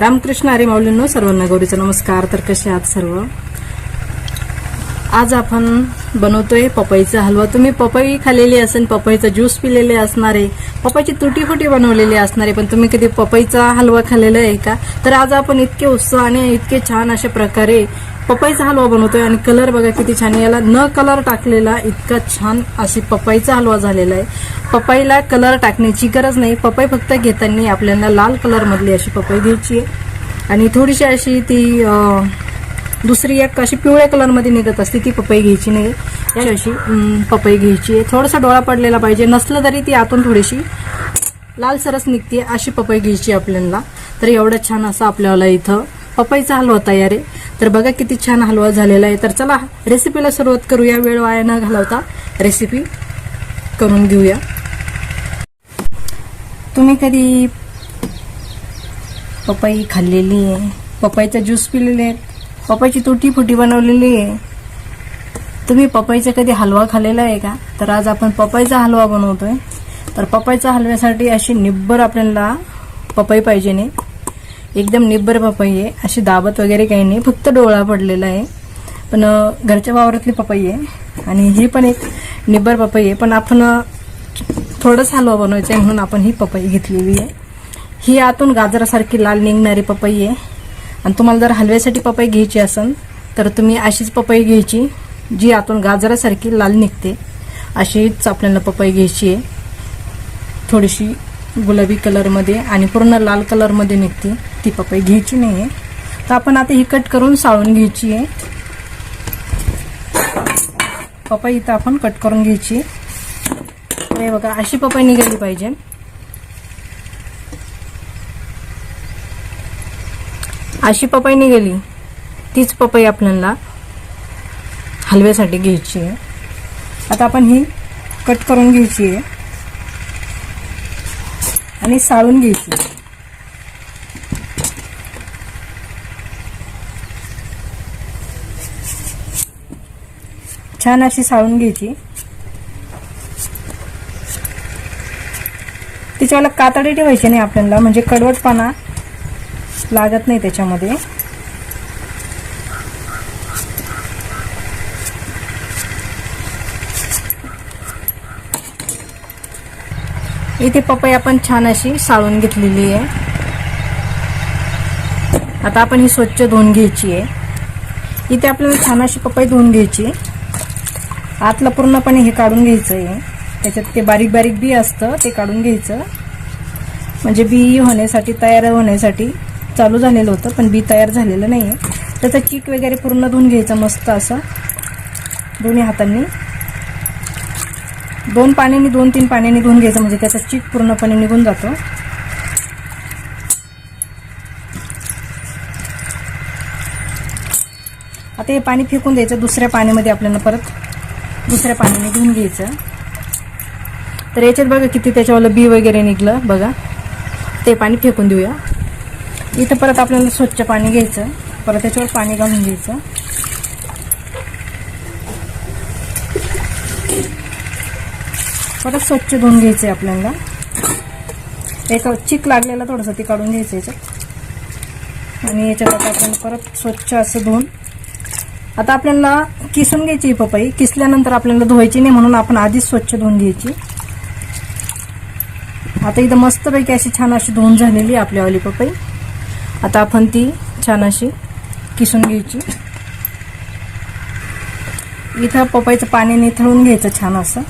रामकृष्ण हरी माऊलींनो सर्वांना गौरीचा नमस्कार. तर कसे आहात सर्व? आज आपण बनवतोय पपईचा हलवा. तुम्ही पपई खाल्लेली असेल पपईचा ज्यूस पिलेले असणारे पपईची तुटी फुटी बनवलेली असणारे पण तुम्ही कधी पपईचा हलवा खाल्लेला आहे का? तर आज आपण इतके उत्साहाने इतके छान अशा प्रकारे पपईचा हलवा बनवतोय आणि कलर बघा किती छान याला न कलर टाकलेला इतका छान अशी पपईचा हलवा झालेला आहे. पपईला कलर टाकण्याची गरज नाही. पपई फक्त घेताना आपल्याला लाल कलर मधली अशी पपई घ्यायची आहे. आणि थोडीशी अशी ती दुसरी एक अशी पिवळ्या कलरमध्ये निघत असते ती पपई घ्यायची नाही. अशी अशी पपई घ्यायची आहे. थोडासा डोळा पडलेला पाहिजे. नसलं तरी ती आतून थोडीशी लाल सरस निघते अशी पपई घ्यायची आपल्याला. तर एवढं छान असं आपल्याला इथं पपईचा हलवा तयार आहे. तर बघा किती छान हलवा झालेला आहे. तर चला रेसिपीला सुरुवात करूया. वेळ वाया न घालवता रेसिपी करून घेऊया. तुम्ही कधी पपई खाल्लेली आहे? पपईचा ज्यूस पिलेले आहे पपईची तुटी फुटी बनवलेली आहे? तुम्ही पपईचा कधी हलवा खाल्लेला आहे का? तर आज आपण पपईचा हलवा बनवतोय. तर पपईचा हलव्यासाठी अशी निब्बर आपल्याला पपई पाहिजे नाही. एकदम निब्बर पपई आहे. अशी दाबत वगैरे काही नाही. फक्त डोळा पडलेला आहे. पण घरच्या वावरातली पपई आहे. आणि ही पण एक निब्बर पपई आहे. पण आपण थोडंच हलवा बनवायचं आहे म्हणून आपण ही पपई घेतलेली आहे. ही आतून गाजरासारखी लाल निघणारी पपई आहे. आणि तुम्हाला जर हलव्यासाठी पपई घ्यायची असेल तर तुम्ही अशीच पपई घ्यायची जी आतून गाजरासारखी लाल निघते. अशीच आपल्याला पपई घ्यायची आहे. थोडीशी गुलाबी कलरमध्ये आणि पूर्ण लाल कलरमध्ये निघते. ती पपई घ्यायची नाही आहे तर आपण आता ही कट करून साळून घ्यायची आहे पपई इथं आपण कट करून घ्यायची. आहे. हे बघा अशी पपई निघाली पाहिजे. अशी पपई निघाली तीच पपई आपल्याला हलव्यासाठी घ्यायची आहे आता आपण ही कट करून घ्यायची आहे आणि साळून घ्यायची छान अशी साळून घ्यायची. तिच्याला कातडी ठेवायची नाही आपल्याला म्हणजे कडवटपणा लागत नाही त्याच्यामध्ये. इथे पपई आपण छान अशी साळून घेतलेली आहे. आता आपण ही स्वच्छ धुवून घ्यायची आहे. इथे आपल्याला छान अशी पपई धुवून घ्यायची आतलं पूर्णपणे हे काढून घ्यायचं आहे त्याच्यात ते बारीक बारीक बी असतं ते काढून घ्यायचं. म्हणजे बी होण्यासाठी तयार होण्यासाठी चालू झालेलं होतं पण बी तयार झालेलं नाही आहे त्याचं चीक वगैरे पूर्ण धुवून घ्यायचं मस्त असं. दोन्ही हातांनी. दोन पाण्याने दोन तीन पाण्याने धुवून घ्यायचं म्हणजे त्याचा चीक पूर्णपणे निघून जातो. आता हे पाणी फेकून द्यायचं दुसऱ्या पाण्यामध्ये आपल्याला परत. दुसऱ्या पाण्याने धुवून घ्यायचं. तर याच्यात बघा किती त्याच्यावालं बी वगैरे निघलं बघा. ते पाणी फेकून देऊया. इथं परत आपल्याला स्वच्छ पाणी घ्यायचं. परत त्याच्यावर पाणी घालून घ्यायचं. परत स्वच्छ धुवून घ्यायचं आहे आपल्याला. एक चिक लागलेला थोडंसं ते काढून घ्यायचं याच्यात. आणि याच्यात आपण आपल्याला परत स्वच्छ असं धुवून आता आपल्याला किसून घ्यायची पपई. किसल्यानंतर आपल्याला धुवायची नाही म्हणून आपण आधीच स्वच्छ धुवून घ्यायची. आता इथं मस्तपैकी अशी छान अशी धुवून झालेली आहे आपल्यावाली पपई. आता आपण ती छान अशी किसून घ्यायची. इथं पपईचं पाणी निथळून घ्यायचं छान असं.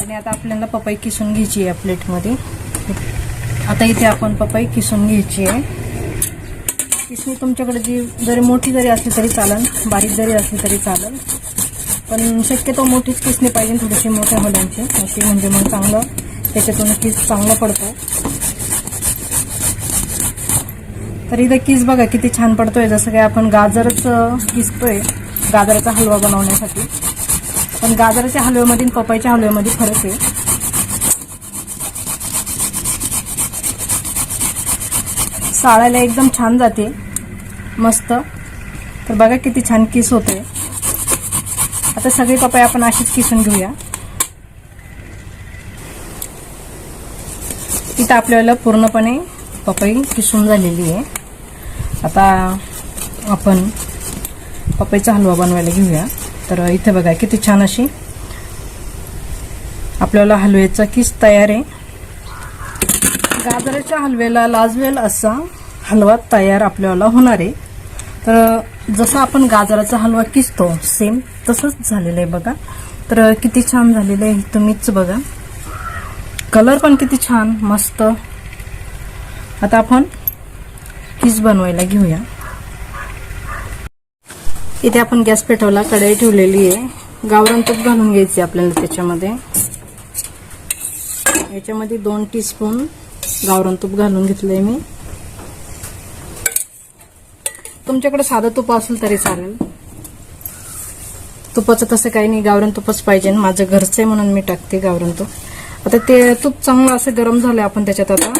आणि आता आपल्याला पपई किसून घ्यायची आहे प्लेटमध्ये आता इथे आपण पपई किसून घ्यायची आहे. किसणी तुमच्याकडे जी जरी मोठी जरी असली तरी चालेल बारीक जरी असली तरी चालेल पण शक्यतो मोठीच किसणी पाहिजे थोडीशी मोठ्या मुलांची. अशी म्हणजे मग चांगलं त्याच्यातून किस चांगला पडतो. तर इथं किस बघा किती छान पडतोय. जसं काय आपण गाजरच किसतोय गाजराचा हलवा बनवण्यासाठी. पण गाजराच्या हलव्यामध्ये पपईच्या हलव्यामध्ये फरक आहे. साळायला एकदम छान जाते. मस्त. तर बघा किती छान किस होते. आता सगळी पपई आपण अशीच किसून घेऊया. इथं आपल्याला पूर्णपणे पपई किसून झालेली आहे. आता आपण पपईचा हलवा बनवायला घेऊया. तर इथे बघा किती छान अशी आपल्याला हलव्याचा किस तयार आहे. गाजराच्या हलव्याला लाजवेल असा हलवा तयार आपल्याला होणार आहे. तर जसं आपण गाजराचा हलवा किसतो सेम तसंच झालेलं आहे बघा. तर किती छान झालेलं आहे तुम्हीच बघा. कलर पण किती छान मस्त. आता आपण किस बनवायला घेऊया. इथे आपण गॅस पेटवला कढई ठेवलेली आहे. गावरान तूप घालून घ्यायचे आपल्याला त्याच्यामध्ये. याच्यामध्ये दोन टीस्पून गावरान तूप घालून घेतलंय मी. तुमच्याकडे साधं तूप असेल तरी चालेल. तुपाचं तसं काही नाही गावरण तुपच पाहिजे. माझं घरचं आहे म्हणून मी टाकते गावरण तूप. आता ते तूप चांगलं असं गरम झालं आपण त्याच्यात आता.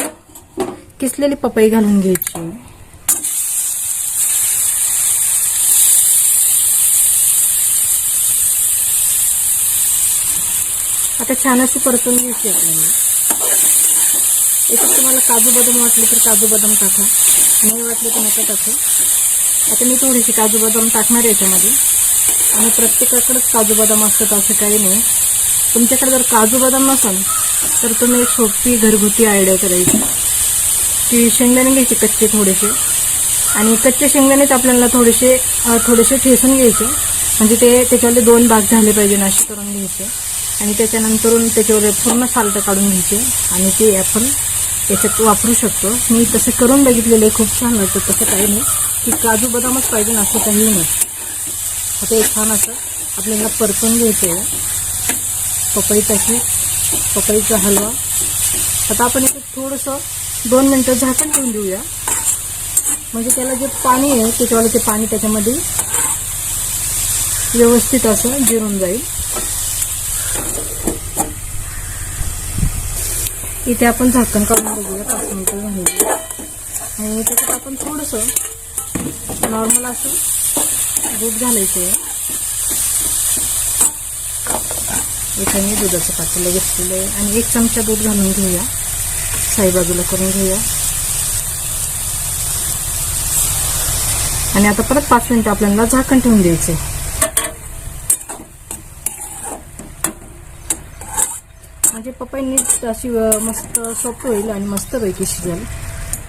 किसलेली पपई घालून घ्यायची. आता छान अशी परतून घ्यायची आपल्याला. याच्यात तुम्हाला काजू बदाम वाटले तर काजू बदाम टाका. नाही वाटले तर नका टाकू. आता मी थोडीशी काजू बदाम टाकणार याच्यामध्ये. आणि प्रत्येकाकडेच काजू बदाम असतात असं काही नाही. तुमच्याकडे जर काजू बदाम नसेल तर तुम्ही एक सोपी घरगुती आयडिया करायची. की शेंगदाणे घ्यायचे कच्चे थोडेसे. आणि कच्चे शेंगदाणेच आपल्याला थोडेसे थोडेसे ठेसून घ्यायचे. म्हणजे ते त्याच्यावरले दोन भाग झाले पाहिजे असे करून घ्यायचे. आणि त्याच्यानंतरून त्याच्यावर पूर्ण साल्ट काढून घ्यायचे. आणि ते आपण याच्यात वापरू शकतो. मी तसं करून बघितलेलं आहे. खूप छान वाटतं तसं काही नाही. की काजू बदामच पाहिजे ना असं काही नाही. आता एक छान असं आपल्याला परतून घ्यायचं आहे. पपईचा पपईचा हलवा. आता आपण इथे थोडंसं दोन मिनटं झाकण ठेवून देऊया. म्हणजे त्याला जे पाणी आहे त्याच्यावालं ते पाणी त्याच्यामध्ये व्यवस्थित असं जिरून जाईल. इथे आपण झाकण काढून बघूया पाच मिनिटं झाली. आणि त्याच्यात आपण थोडंसं नॉर्मल असं दूध घालायचं आहे. इथं मी दुधाचं पातेलं घेतलेलं आहे. आणि एक चमचा दूध घालून घेऊया. साई बाजूला करून घेऊया. आणि आता परत पाच मिनिटं आपल्याला झाकण ठेवून द्यायचे म्हणजे पपई नीट अशी मस्त सॉफ्ट होईल आणि मस्त पैकी शिजेल.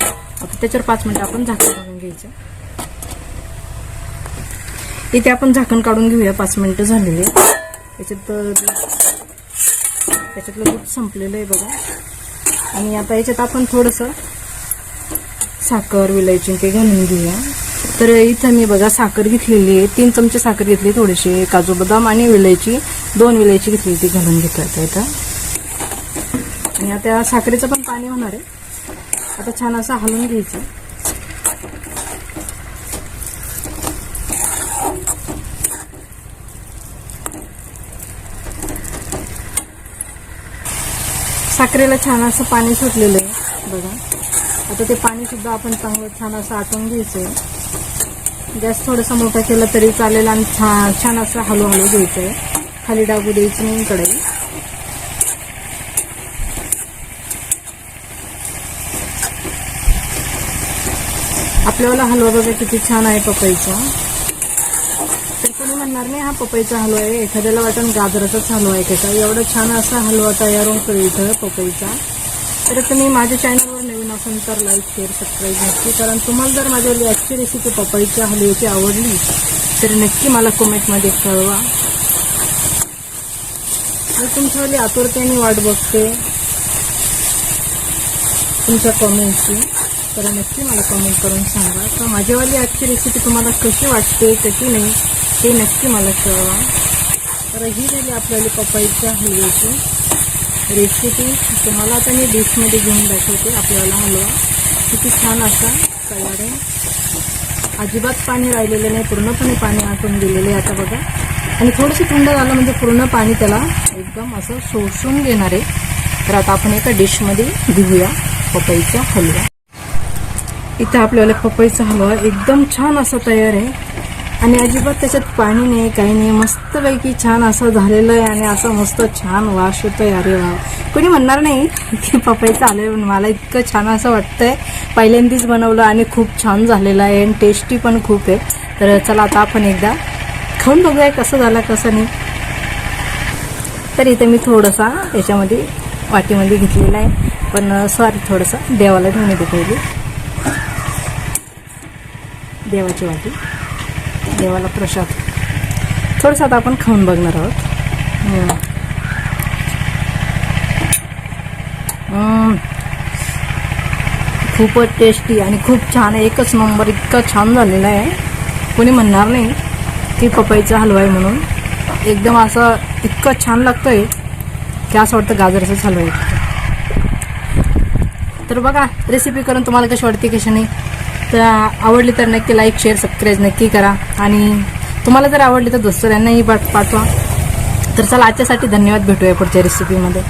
आता त्याच्यावर पाच मिनटं आपण झाकण काढून घ्यायचं. इथे आपण झाकण काढून घेऊया पाच मिनिटं झालेली त्याच्यात दूध- त्याच्यातलं दूध संपलेलं आहे बघा. आणि आता याच्यात आपण थोडंसं साखर विलायची ते घालून घेऊया. तर इथं मी बघा साखर घेतलेली आहे. तीन चमचे साखर घेतली थोडेसे काजू बदाम आणि विलायची दोन विलायची घेतली ती घालून घेतो आता इथं. आणि आता साखरेचं पण पाणी होणार आहे. आता छान असं हलवून घ्यायचं. साखरेला छान असं पाणी सुटलेलं आहे. बघा. आता ते पाणी सुद्धा आपण चांगलं छान असं आटून घ्यायचं गॅस थोडासा मोठा केला तरी चालेल आणि छान छान असं हळूहळू हलू घ्यायचं आहे खाली डागू द्यायची नाही कढई आपल्याला हलवा बघा किती छान आहे पपईचा. लागणार नाही हा पपईचा हलवा आहे. एखाद्याला वाटण गाजराचाच हलवा आहे त्याचा. एवढा छान असा हलवा तयार होतो इथं पपईचा. तर तुम्ही माझ्या चॅनलवर नवीन असाल तर लाईक शेअर सबस्क्राईब नक्की कारण तुम्हाला जर माझ्यावाली आजची रेसिपी पपईच्या हलव्याची आवडली तर नक्की मला कमेंटमध्ये कळवा. मी तुमच्यावाली आतुरतेने वाट बघते. तुमच्या कमेंटची तर नक्की मला कमेंट करून सांगा. तर माझ्यावाली आजची रेसिपी तुम्हाला कशी वाटते कशी नाही ते नक्की मला कळवा. तर ही झाली आपल्याला पपईच्या हलव्याची. रेसिपी तुम्हाला आता मी डिशमध्ये घेऊन दाखवते. आपल्याला हलवा. किती छान असा तयार आहे. अजिबात पाणी राहिलेलं नाही. पूर्णपणे पाणी आटून गेलेलं आहे आता बघा. आणि थोडंसं थंड झालं म्हणजे पूर्ण पाणी त्याला एकदम असं शोषून घेणार आहे. तर आता आपण एका डिशमध्ये घेऊया पपईचा हलवा. इथं आपल्याला पपईचा हलवा एकदम छान असा तयार आहे. आणि अजिबात त्याच्यात पाणी नाही काही नाही. मस्तपैकी छान असं झालेलं आहे आणि असं मस्त छान वास आहे अरे वा. कोणी म्हणणार नाही की पपईचं आलं पण मला इतकं छान असं वाटतंय. पहिल्यांदाच बनवलं आणि खूप छान झालेलं आहे आणि टेस्टी पण खूप आहे. तर चला आता आपण एकदा खाऊन बघूया कसं झालं कसं नाही. तर इथे मी थोडासा याच्यामध्ये वाटीमध्ये घेतलेला आहे. पण सॉरी थोडंसं देवाला ठेवून येते पहिली. देवाची वाटी. देवाला प्रसाद. थोडंसं आता आपण खाऊन बघणार आहोत. खूपच टेस्टी आणि खूप छान आहे. एकच नंबर इतका छान झालेला आहे. कोणी म्हणणार नाही की पपईचा हलवा आहे म्हणून. एकदम असं इतकं छान लागतंय की असं वाटतं गाजरचाच हलवा आहे. तर बघा रेसिपी करून तुम्हाला कशी वाटते कशी नाही? तर आवडली तर नक्की लाईक शेअर सबस्क्राईब नक्की करा. आणि तुम्हाला जर आवडली तर दुसऱ्यांनाही पाठवा. तर चला आजच्यासाठी धन्यवाद भेटूया पुढच्या रेसिपीमध्ये